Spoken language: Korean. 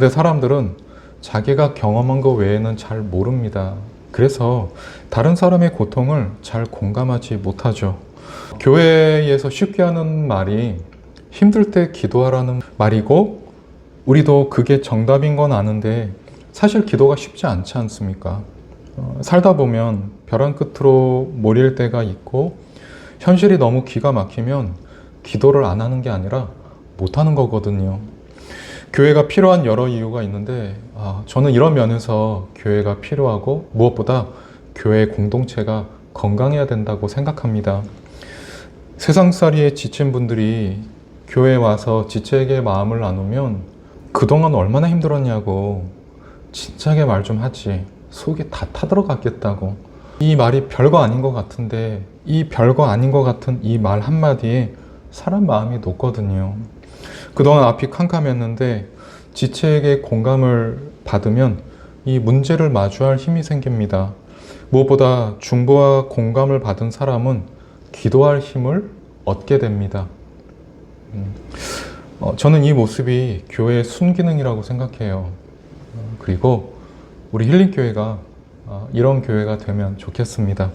근데 사람들은 자기가 경험한 것 외에는 잘 모릅니다. 그래서 다른 사람의 고통을 잘 공감하지 못하죠. 교회에서 쉽게 하는 말이 힘들 때 기도하라는 말이고, 우리도 그게 정답인 건 아는데, 사실 기도가 쉽지 않지 않습니까? 어, 살다 보면 벼랑 끝으로 몰릴 때가 있고, 현실이 너무 기가 막히면 기도를 안 하는 게 아니라 못 하는 거거든요. 교회가 필요한 여러 이유가 있는데 아, 저는 이런 면에서 교회가 필요하고 무엇보다 교회 공동체가 건강해야 된다고 생각합니다. 세상살이에 지친 분들이 교회에 와서 지체에게 마음을 나누면 그동안 얼마나 힘들었냐고 진작에 말 좀 하지 속이 다 타들어갔겠다고 이 말이 별거 아닌 것 같은데 이 별거 아닌 것 같은 이 말 한마디에 사람 마음이 녹거든요. 그동안 앞이 캄캄했는데 지체에게 공감을 받으면 이 문제를 마주할 힘이 생깁니다. 무엇보다 중보와 공감을 받은 사람은 기도할 힘을 얻게 됩니다. 음, 어, 저는 이 모습이 교회의 순기능이라고 생각해요. 어, 그리고 우리 힐링교회가 어, 이런 교회가 되면 좋겠습니다.